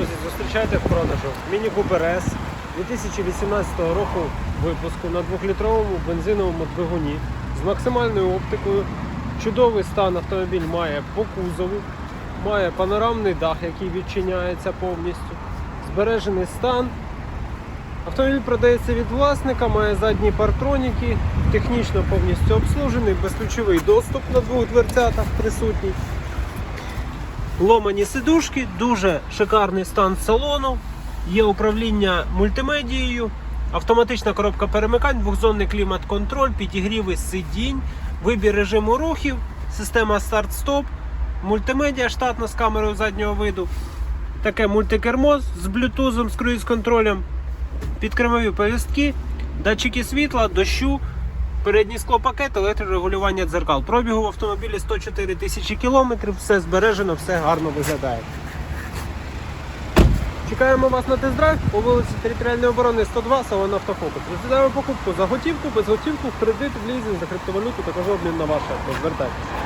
Друзі, зустрічайте в продажу Міні Купер S 2018 року випуску на 2-літровому бензиновому двигуні з максимальною оптикою. Чудовий стан автомобіль має по кузову, має панорамний дах, який відчиняється повністю. Збережений стан. Автомобіль продається від власника, має задні партроніки, технічно повністю обслужений, безключовий доступ на двох дверцятах присутній. Ломані сидушки, дуже шикарний стан салону. Є управління мультимедією, автоматична коробка перемикань, двохзонний клімат-контроль, підігріви сидінь, вибір режиму рухів, система старт-стоп, мультимедіа штатна з камерою заднього виду, таке мультикермо з блютузом, з круїз-контролем, підкремові повістки, датчики світла, дощу, Передній склопакет, електрорегулювання дзеркал. Пробігу в автомобілі 104 тисячі кілометрів, все збережено, все гарно виглядає. Чекаємо вас на тест-драйв по вулиці Територіальної оборони 102, салон автофокус. Розглядаємо покупку за готівку, без готівку, в кредит, в лізинг, за криптовалюту, також обмін на ваше. Звертайтеся.